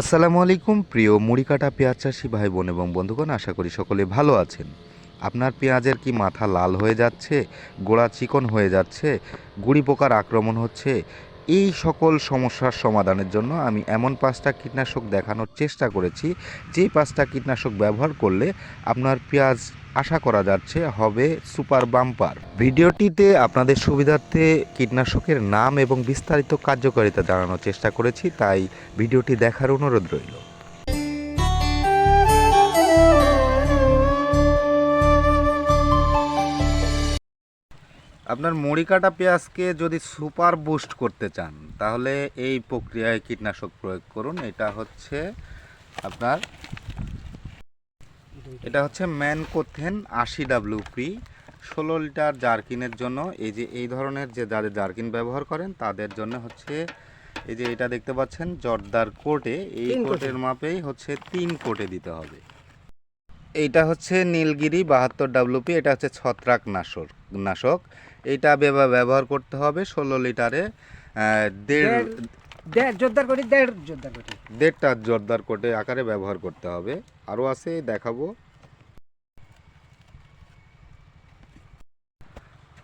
আসসালামু আলাইকুম, প্রিয় মুড়ি কাটা পেঁয়াজ চাষি ভাই বোন এবং বন্ধুগণ, আশা করি সকলে ভালো আছেন। আপনার পেঁয়াজের কি মাথা লাল হয়ে যাচ্ছে, গোড়া চিকন হয়ে যাচ্ছে, গুড়ি পোকার আক্রমণ হচ্ছে? এই সকল সমস্যার সমাধানের জন্য আমি এমন পাঁচটা কীটনাশক দেখানোর চেষ্টা করেছি। যে পাঁচটা কীটনাশক ব্যবহার করলে আপনার পেঁয়াজ আশা করা যাচ্ছে হবে সুপার বাম্পার। ভিডিওটিতে আপনাদের সুবিধার্থে কীটনাশকের নাম এবং বিস্তারিত কার্যকারিতা জানানোর চেষ্টা করেছি, তাই ভিডিওটি দেখার অনুরোধ রইল। আপনার মুড়ি কাটা পেঁয়াজকে যদি সুপার বুস্ট করতে চান, তাহলে এই প্রক্রিয়ায় কীটনাশক প্রয়োগ করুন। এটা হচ্ছে আপনার এটা হচ্ছে ম্যান ম্যানকোথেন আশি ডাব্লিউপি ষোলো লিটার জার্কিনের জন্য। এই যে এই ধরনের যে যাদের জার্কিন ব্যবহার করেন তাদের জন্য হচ্ছে এই যে এটা দেখতে পাচ্ছেন জর্দার কোটে। এই কোটের মাপেই হচ্ছে তিন কোটে দিতে হবে। এইটা হচ্ছে নীলগিরি বাহাত্তর ডাব্লিউপি এটা হচ্ছে ছত্রাক নাশক নাশক। এইটা ব্যবহার করতে হবে ষোলো লিটারে দেড় দেড়- জোরদার করি দেড় জোরদার করি দেড়টা জর্দার কোটে আকারে ব্যবহার করতে হবে। আরও আছে দেখাবো।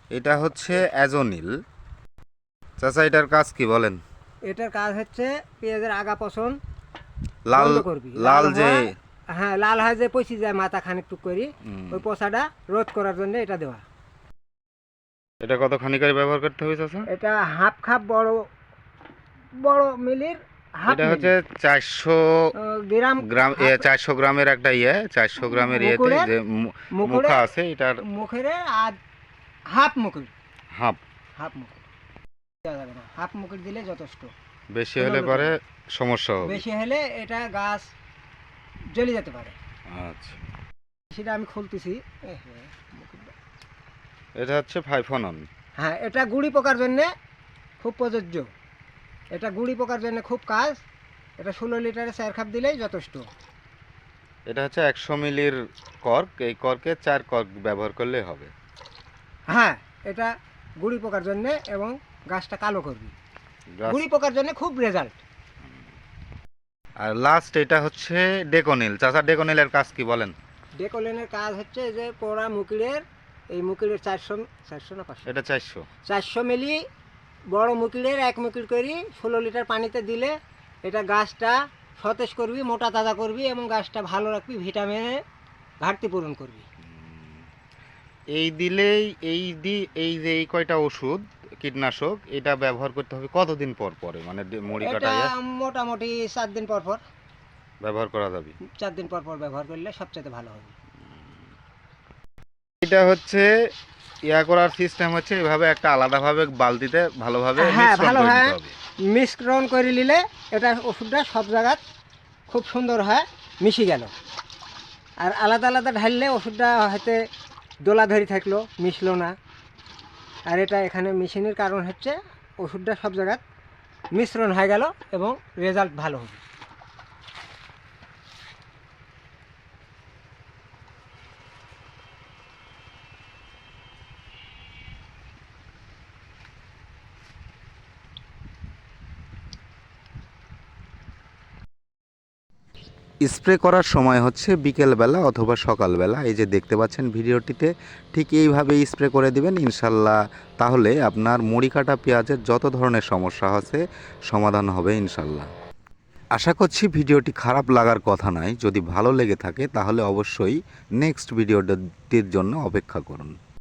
এটা হচ্ছে অ্যাজোনিল। চাচা এটার কাজ কি বলেন? এটার কাজ হচ্ছে পেঁয়াজের আগা লাল লাল যে হ্যাঁ লাল হয় যে পচি যায় মাথা খানিক টুক করি ওই পচাটা রোধ করার জন্য এটা দেওয়া। এটা কতখানি করে ব্যবহার করতে হবে চাচা? এটা হাফ খাপ বড় বড় মিলির এটা হচ্ছে চারশো গ্রাম গ্রাম চারশো গ্রামের একটা ইয়ে চারশো গ্রামের ইয়েতে যে মুখা আছে এটার মুখের আর হাফ মুকুর হাফ। হাফ মুকুর দেওয়া যাবে না। হাফ মুকুর দিলে যথেষ্ট। বেশি হলে পরে সমস্যা হবে। বেশি হলে এটা গাছ জ্বলে যেতে পারে। আচ্ছা। সেটা আমি খুলতেছি। এটা হচ্ছে ফাইফনন। হ্যাঁ এটা গুড়ি পোকার জন্যে খুব প্রযোজ্য। এটা গুড়ি পোকার জন্য খুব কাজ। এটা ষোলো লিটারে চার খাপ দিলেই যথেষ্ট। এটা হচ্ছে একশো মিলির কর্ক। এই কর্কে চার কর্ক ব্যবহার করলে হবে। হ্যাঁ এটা গুড়ি পোকার জন্য এবং গাছটা কালো করবি। গুড়ি পোকার জন্য খুব রেজাল্ট আর লাস্ট এটা হচ্ছে ডেকোনিল। চাচা ডেকোনিলের কাজ কি বলেন? ডেকোলেনের কাজ হচ্ছে যে পোড়া মুকিলের এই মুকিলের চারশো চারশো না পাঁচশো? এটা চারশো। চারশো মিলি বড় মুকিলের এক মুকিল করি ষোলো লিটার পানিতে দিলে এটা গাছটা সতেজ করবি মোটা তাজা করবি এবং গাছটা ভালো রাখবি ভিটামিনে ঘাটতি পূরণ করবি। এই দিলেই এই দি এই যে এই কয়টা ওষুধ কীটনাশক এটা ব্যবহার করতে হবে কতদিন পর পরে? মানে এটা মোটামুটি চার দিন পর পর। ব্যবহার করা যাবে? চার দিন পর পর ব্যবহার করলে সবচেয়ে ভালো হবে। এটা হচ্ছে ইয়া করার সিস্টেম হচ্ছে এভাবে একটা আলাদাভাবে বালতিতে ভালোভাবে হ্যাঁ, মিশ্রণ ভালো করে। দিতে হবে। মিশ্রণ করে নিলে এটা ওষুধটা সব জায়গায় খুব সুন্দর হয় মিশে গেল। আর আলাদা আলাদা ঢাললে ওষুধটা হয়তো দোলা ধরে থাকল মিশলো না। আর এটা এখানে মেশিনের কারণ হচ্ছে ওষুধটা সব জায়গায় মিশ্রণ হয়ে গেল এবং রেজাল্ট ভালো হবে। স্প্রে করার সময় হচ্ছে বিকেলবেলা অথবা সকালবেলা, এই যে দেখতে পাচ্ছেন ভিডিওটিতে, ঠিক এইভাবে স্প্রে করে দিবেন, ইনশাল্লাহ তাহলে আপনার মুড়ি কাটা পেঁয়াজের যত ধরনের সমস্যা আছে, সমাধান হবে ইনশাল্লাহ। আশা করছি ভিডিওটি খারাপ লাগার কথা নয়, যদি ভালো লেগে থাকে তাহলে অবশ্যই নেক্সট ভিডিওটির জন্য অপেক্ষা করুন।